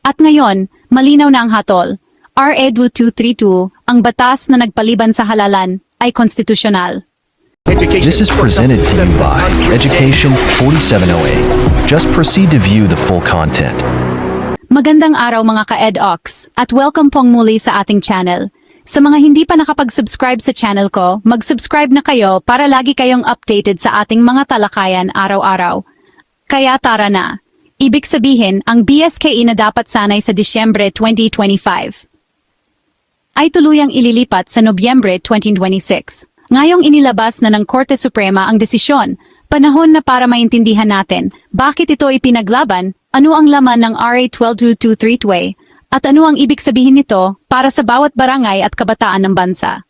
At ngayon, malinaw na ang hatol. RA 232, ang batas na nagpaliban sa halalan, ay konstitusyonal. This is presented to you by Education 4708. Just proceed to view the full content. Magandang araw mga ka-EDOX at welcome pong muli sa ating channel. Sa mga hindi pa nakapag-subscribe sa channel ko, mag-subscribe na kayo para lagi kayong updated sa ating mga talakayan araw-araw. Kaya tara na. Ibig sabihin, ang BSKE na dapat sanay sa Disyembre 2025 ay tuluyang ililipat sa Nobyembre 2026. Ngayong inilabas na ng Korte Suprema ang desisyon, panahon na para maintindihan natin bakit ito ipinaglaban, ano ang laman ng RA 12232 at ano ang ibig sabihin nito para sa bawat barangay at kabataan ng bansa.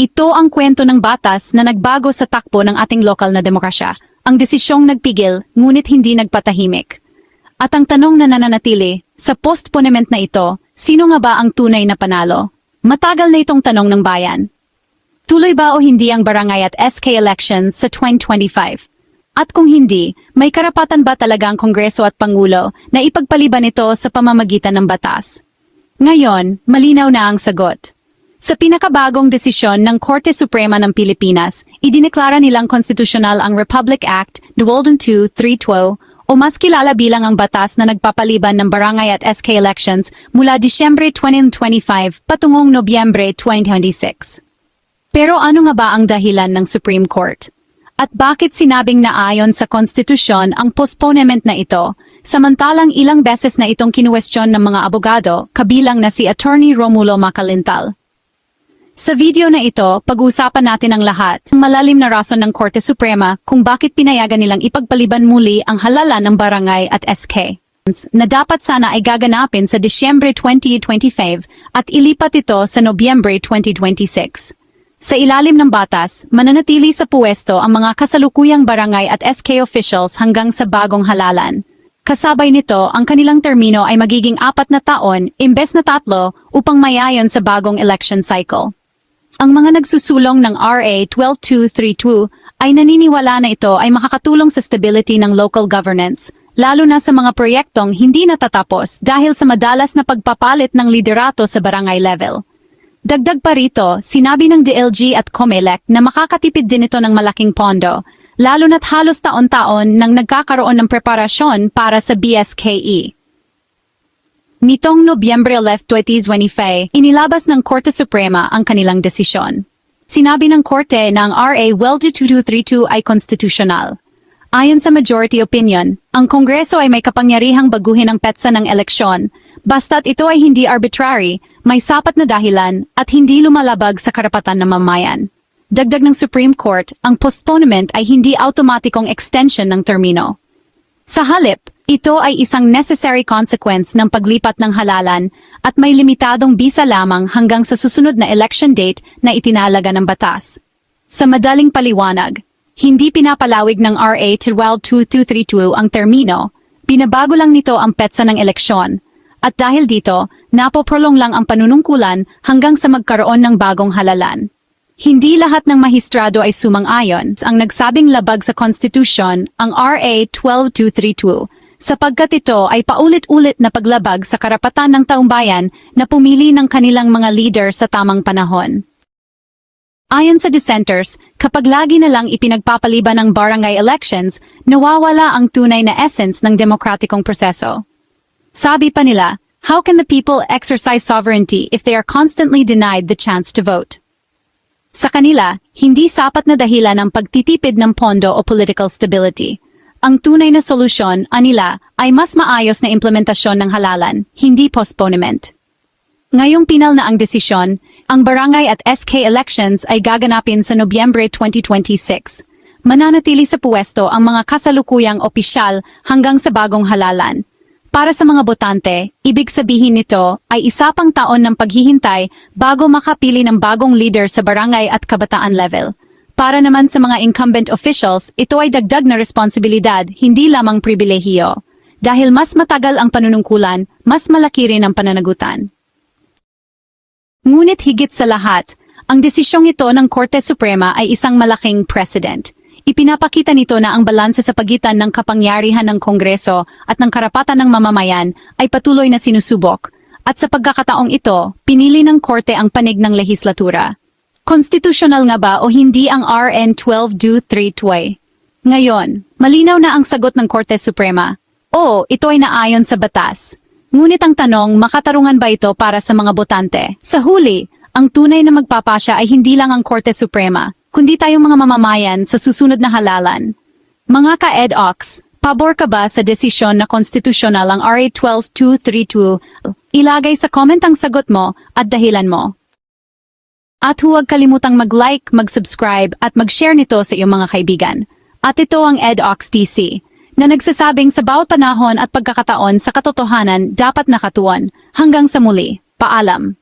Ito ang kwento ng batas na nagbago sa takbo ng ating lokal na demokrasya. Ang desisyong nagpigil, ngunit hindi nagpatahimik. At ang tanong na nananatili, sa postponement na ito, sino nga ba ang tunay na panalo? Matagal na itong tanong ng bayan. Tuloy ba o hindi ang barangay at SK elections sa 2025? At kung hindi, may karapatan ba talaga ang Kongreso at Pangulo na ipagpaliban ito sa pamamagitan ng batas? Ngayon, malinaw na ang sagot. Sa pinakabagong desisyon ng Korte Suprema ng Pilipinas, idineklara nilang konstitusyonal ang Republic Act 22232 o mas kilala bilang ang batas na nagpapaliban ng barangay at SK elections mula Disyembre 2025 patungong Nobyembre 2026. Pero ano nga ba ang dahilan ng Supreme Court? At bakit sinabing naayon sa konstitusyon ang postponement na ito, samantalang ilang beses na itong kinuwestiyon ng mga abogado, kabilang na si Attorney Romulo Macalintal? Sa video na ito, pag-uusapan natin ang lahat, ang malalim na rason ng Korte Suprema kung bakit pinayagan nilang ipagpaliban muli ang halalan ng barangay at SK na dapat sana ay gaganapin sa Disyembre 2025 at ilipat ito sa Nobyembre 2026. Sa ilalim ng batas, mananatili sa puwesto ang mga kasalukuyang barangay at SK officials hanggang sa bagong halalan. Kasabay nito, ang kanilang termino ay magiging apat na taon imbes na tatlo upang mayayon sa bagong election cycle. Ang mga nagsusulong ng RA 12232 ay naniniwala na ito ay makakatulong sa stability ng local governance, lalo na sa mga proyektong hindi natatapos dahil sa madalas na pagpapalit ng liderato sa barangay level. Dagdag pa rito, sinabi ng DLG at COMELEC na makakatipid din ito ng malaking pondo, lalo na't halos taon-taon nang nagkakaroon ng preparasyon para sa BSKE. Nitong Nobyembre 11, 2025, inilabas ng Korte Suprema ang kanilang desisyon. Sinabi ng Korte na ang RA 12232 ay konstitusyonal. Ayon sa majority opinion, ang Kongreso ay may kapangyarihang baguhin ang petsa ng eleksyon, basta't ito ay hindi arbitrary, may sapat na dahilan, at hindi lumalabag sa karapatan ng mamayan. Dagdag ng Supreme Court, ang postponement ay hindi automatikong extension ng termino. Sa halip, ito ay isang necessary consequence ng paglipat ng halalan at may limitadong bisa lamang hanggang sa susunod na election date na itinalaga ng batas. Sa madaling paliwanag, hindi pinapalawig ng RA 12232 ang termino, binabago lang nito ang petsa ng eleksyon. At dahil dito, napoprolong lang ang panunungkulan hanggang sa magkaroon ng bagong halalan. Hindi lahat ng mahistrado ay sumang-ayon ang nagsabing labag sa konstitusyon ang RA 12232 sapagkat ito ay paulit-ulit na paglabag sa karapatan ng taumbayan na pumili ng kanilang mga leader sa tamang panahon. Ayon sa dissenters, kapag lagi na lang ipinagpapaliban ng barangay elections, nawawala ang tunay na essence ng demokratikong proseso. Sabi pa nila, how can the people exercise sovereignty if they are constantly denied the chance to vote? Sa kanila, hindi sapat na dahilan ang pagtitipid ng pondo o political stability. Ang tunay na solusyon, anila, ay mas maayos na implementasyon ng halalan, hindi postponement. Ngayong pinal na ang desisyon, ang barangay at SK elections ay gaganapin sa Nobyembre 2026. Mananatili sa puwesto ang mga kasalukuyang opisyal hanggang sa bagong halalan. Para sa mga botante, ibig sabihin nito ay isa pang taon ng paghihintay bago makapili ng bagong leader sa barangay at kabataan level. Para naman sa mga incumbent officials, ito ay dagdag na responsibilidad, hindi lamang pribilehiyo. Dahil mas matagal ang panunungkulan, mas malaki rin ang pananagutan. Ngunit higit sa lahat, ang desisyong ito ng Korte Suprema ay isang malaking precedent. ipinapakita nito na ang balanse sa pagitan ng kapangyarihan ng Kongreso at ng karapatan ng mamamayan ay patuloy na sinusubok. At sa pagkakataong ito, pinili ng korte ang panig ng lehislatura. Konstitusyonal nga ba o hindi ang RN 12-3 Ngayon, malinaw na ang sagot ng Korte Suprema. Oo, ito ay naayon sa batas. Ngunit ang tanong, makatarungan ba ito para sa mga botante? Sa huli, ang tunay na magpapasya ay hindi lang ang Korte Suprema, kundi tayong mga mamamayan sa susunod na halalan. Mga ka-EDOX, pabor ka ba sa desisyon na konstitusyonal ang RA 12232? Ilagay sa comment ang sagot mo at dahilan mo. At huwag kalimutang mag-like, mag-subscribe at mag-share nito sa iyong mga kaibigan. At ito ang EDOX TC, na nagsasabing sa bawat panahon at pagkakataon sa katotohanan dapat nakatuon. Hanggang sa muli, paalam.